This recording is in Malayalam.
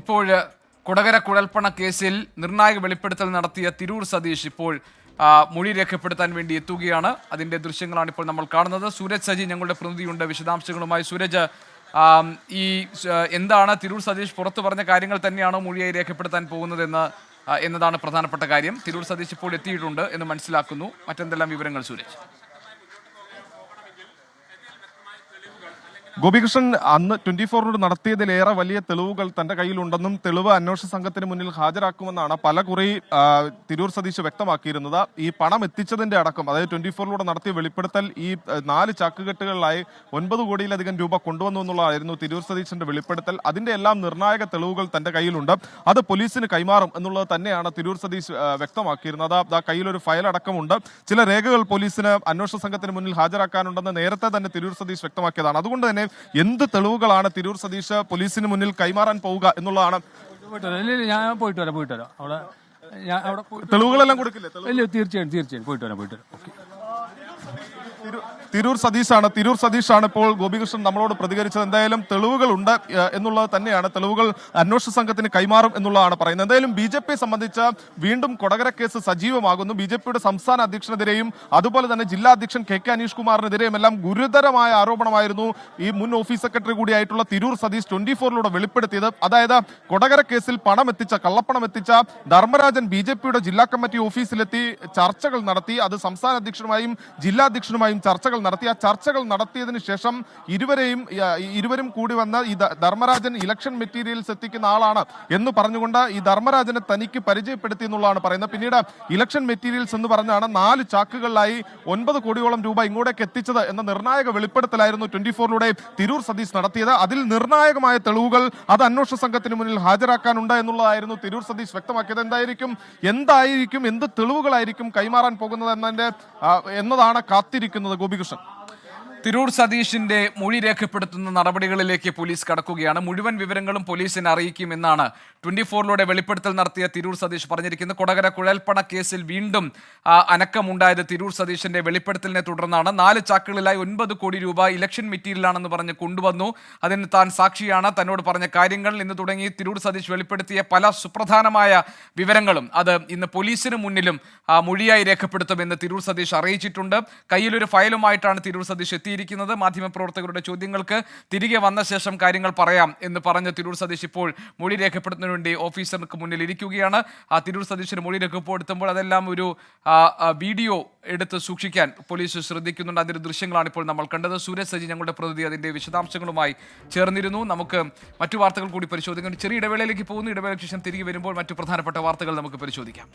ഇപ്പോൾ കൊടകര കുഴൽപ്പണ കേസിൽ നിർണായക വെളിപ്പെടുത്തൽ നടത്തിയ തിരൂർ സതീഷ് ഇപ്പോൾ മൊഴി രേഖപ്പെടുത്താൻ വേണ്ടി എത്തുകയാണ്. അതിന്റെ ദൃശ്യങ്ങളാണ് ഇപ്പോൾ നമ്മൾ കാണുന്നത്. സൂരജ് സജി ഞങ്ങളുടെ പ്രതിനിധിയുണ്ട്. വിശദാംശങ്ങളുമായി സൂരജ് ഈ എന്താണ് തിരൂർ സതീഷ് പുറത്തു പറഞ്ഞ കാര്യങ്ങൾ തന്നെയാണോ മൊഴിയായി രേഖപ്പെടുത്താൻ പോകുന്നതെന്ന് എന്നതാണ് പ്രധാനപ്പെട്ട കാര്യം. തിരൂർ സതീഷ് ഇപ്പോൾ എത്തിയിട്ടുണ്ട് എന്ന് മനസ്സിലാക്കുന്നു. മറ്റെന്തെല്ലാം വിവരങ്ങൾ സൂരജ്? ഗോപികൃഷ്ണൻ അന്ന് ട്വന്റി ഫോറിനോട് നടത്തിയതിലേറെ വലിയ തെളിവുകൾ തന്റെ കയ്യിലുണ്ടെന്നും തെളിവ് അന്വേഷണ സംഘത്തിന് മുന്നിൽ ഹാജരാക്കുമെന്നാണ് പല കുറി തിരൂർ സതീശ് വ്യക്തമാക്കിയിരുന്നത്. ഈ പണം എത്തിച്ചതിന്റെ അടക്കം അതായത് ട്വന്റി ഫോറിലൂടെ നടത്തിയ വെളിപ്പെടുത്തൽ ഈ നാല് ചാക്കുകെട്ടുകളിലായി ഒൻപത് കോടിയിലധികം രൂപ കൊണ്ടുവന്നു എന്നുള്ളതായിരുന്നു തിരൂർ സതീശന്റെ വെളിപ്പെടുത്തൽ. അതിന്റെ എല്ലാം നിർണായക തെളിവുകൾ തന്റെ കയ്യിലുണ്ട്. അത് പോലീസിന് കൈമാറും എന്നുള്ളത് തന്നെയാണ് തിരൂർ സതീശ് വ്യക്തമാക്കിയിരുന്നത്. ആ കയ്യിലൊരു ഫയൽ അടക്കമുണ്ട്. ചില രേഖകൾ പോലീസിന് അന്വേഷണ സംഘത്തിന് മുന്നിൽ ഹാജരാക്കാനുണ്ടെന്ന് നേരത്തെ തന്നെ തിരൂർ സതീശ് വ്യക്തമാക്കിയതാണ്. അതുകൊണ്ട് തന്നെ എന്ത് തെളിവുകളാണ് തിരൂർ സതീഷ് പോലീസിന് മുന്നിൽ കൈമാറാൻ പോവുക എന്നുള്ളതാണ്? പോയിട്ട് വരാം ഇല്ല ഇല്ല ഞാൻ പോയിട്ട് വരാം പോയിട്ട് വരാം. അവിടെ ഞാൻ അവിടെ പോയിട്ട് തെളിവുകളെല്ലാം കൊടുക്കില്ലേ? ഇല്ല തീർച്ചയായും തീർച്ചയായും. പോയിട്ട് വരാം പോയിട്ട് വരാം. ഓക്കെ തിരൂർ സതീഷാണ് തിരൂർ സതീഷാണ് ഇപ്പോൾ ഗോപികൃഷ്ണൻ നമ്മളോട് പ്രതികരിച്ചത്. എന്തായാലും തെളിവുകളുണ്ട് എന്നുള്ളത് തന്നെയാണ്. തെളിവുകൾ അന്വേഷണ സംഘത്തിന് കൈമാറും എന്നുള്ളതാണ് പറയുന്നത്. എന്തായാലും ബി ജെ സംബന്ധിച്ച് വീണ്ടും കൊടകര കേസ് സജീവമാകുന്നു. ബി ജെ പിയുടെ സംസ്ഥാന അധ്യക്ഷനെതിരെയും അതുപോലെ തന്നെ ജില്ലാ അധ്യക്ഷൻ കെ കെ അനീഷ് കുമാറിനെതിരെയും എല്ലാം ഗുരുതരമായ ആരോപണമായിരുന്നു ഈ മുൻ ഓഫീസ് സെക്രട്ടറി കൂടിയായിട്ടുള്ള തിരൂർ സതീഷ് ട്വന്റി ഫോറിലൂടെ വെളിപ്പെടുത്തിയത്. അതായത് കൊടകര കേസിൽ പണം എത്തിച്ച കള്ളപ്പണം എത്തിച്ച ധർമ്മരാജൻ ബി ജെ പിയുടെ ജില്ലാ കമ്മിറ്റി ഓഫീസിലെത്തി ചർച്ചകൾ നടത്തി. അത് സംസ്ഥാന അധ്യക്ഷനുമായും ജില്ലാ അധ്യക്ഷനുമായും ചർച്ചകൾ നടത്തി ആ ചർച്ചകൾ നടത്തിയതിനു ശേഷം ഇരുവരെയും ഇരുവരും കൂടി വന്ന ഈ ധർമ്മരാജൻ ഇലക്ഷൻ മെറ്റീരിയൽസ് എത്തിക്കുന്ന ആളാണ് എന്ന് പറഞ്ഞുകൊണ്ട് ഈ ധർമ്മരാജനെ തനിക്ക് പരിചയപ്പെടുത്തി എന്നുള്ളതാണ് പറയുന്നത്. പിന്നീട് ഇലക്ഷൻ മെറ്റീരിയൽസ് എന്ന് പറഞ്ഞാണ് നാല് ചാക്കുകളിലായി ഒൻപത് കോടിയോളം രൂപ ഇങ്ങോട്ടേക്ക് എത്തിച്ചത് എന്ന നിർണായക വെളിപ്പെടുത്തലായിരുന്നു ട്വന്റി ഫോറിലൂടെ തിരൂർ സതീഷ് നടത്തിയത്. അതിൽ നിർണായകമായ തെളിവുകൾ അത് അന്വേഷണ സംഘത്തിന് മുന്നിൽ ഹാജരാക്കാനുണ്ട് എന്നുള്ളതായിരുന്നു തിരൂർ സതീഷ് വ്യക്തമാക്കിയത്. എന്തായിരിക്കും എന്തായിരിക്കും എന്ത് തെളിവുകളായിരിക്കും കൈമാറാൻ പോകുന്നത് എന്നതിന്റെ എന്നതാണ് കാത്തിരിക്കുന്നത് ഗോപികൃഷ്ണൻ. തിരൂർ സതീഷിന്റെ മൊഴി രേഖപ്പെടുത്തുന്ന നടപടികളിലേക്ക് പോലീസ് കടക്കുകയാണ്. മുഴുവൻ വിവരങ്ങളും പോലീസിനെ അറിയിക്കുമെന്നാണ് ട്വന്റി ഫോറിലൂടെ വെളിപ്പെടുത്തൽ നടത്തിയ തിരൂർ സതീഷ് പറഞ്ഞിരിക്കുന്നത്. കൊടകര കുഴൽപ്പണ കേസിൽ വീണ്ടും അനക്കമുണ്ടായത് തിരൂർ സതീഷിന്റെ വെളിപ്പെടുത്തലിനെ തുടർന്നാണ്. നാല് ചാക്കുകളിലായി ഒൻപത് കോടി രൂപ ഇലക്ഷൻ മെറ്റീരിയലാണെന്ന് പറഞ്ഞ് കൊണ്ടുവന്നു. അതിന് താൻ സാക്ഷിയാണ്. തന്നോട് പറഞ്ഞ കാര്യങ്ങൾ ഇന്ന് തുടങ്ങി തിരൂർ സതീഷ് വെളിപ്പെടുത്തിയ പല സുപ്രധാനമായ വിവരങ്ങളും അത് ഇന്ന് പോലീസിന് മുന്നിലും മൊഴിയായി രേഖപ്പെടുത്തുമെന്ന് തിരൂർ സതീഷ് അറിയിച്ചിട്ടുണ്ട്. കയ്യിലൊരു ഫയലുമായിട്ടാണ് തിരൂർ സതീഷ് എത്തിയിരിക്കുന്നത്. മാധ്യമപ്രവർത്തകരുടെ ചോദ്യങ്ങൾക്ക് തിരികെ വന്ന ശേഷം കാര്യങ്ങൾ പറയാം എന്ന് പറഞ്ഞ തിരൂർ സതീഷ് ഇപ്പോൾ മൊഴി രേഖപ്പെടുത്തുന്നതിന് വേണ്ടി ഓഫീസർക്ക് മുന്നിൽ ഇരിക്കുകയാണ്. ആ തിരൂർ സതീഷിന് മൊഴി രേഖപ്പെടുത്തുമ്പോൾ അതെല്ലാം ഒരു വീഡിയോ എടുത്ത് സൂക്ഷിക്കാൻ പോലീസ് ശ്രദ്ധിക്കുന്നുണ്ട്. അതിന്റെ ദൃശ്യങ്ങളാണ് ഇപ്പോൾ നമ്മൾ കണ്ടത്. സൂരജ് സജി ഞങ്ങളുടെ പ്രതിനിധി. അതിന്റെ വിശദാംശങ്ങളുമായി ചേർന്നിരുന്നു. നമുക്ക് മറ്റു വാർത്തകൾ കൂടി പരിശോധിക്കാൻ ചെറിയ ഇടവേളയിലേക്ക് പോകുന്നു. ഇടവേളയ്ക്ക് ശേഷം തിരികെ വരുമ്പോൾ മറ്റു പ്രധാനപ്പെട്ട വാർത്തകൾ നമുക്ക് പരിശോധിക്കാം.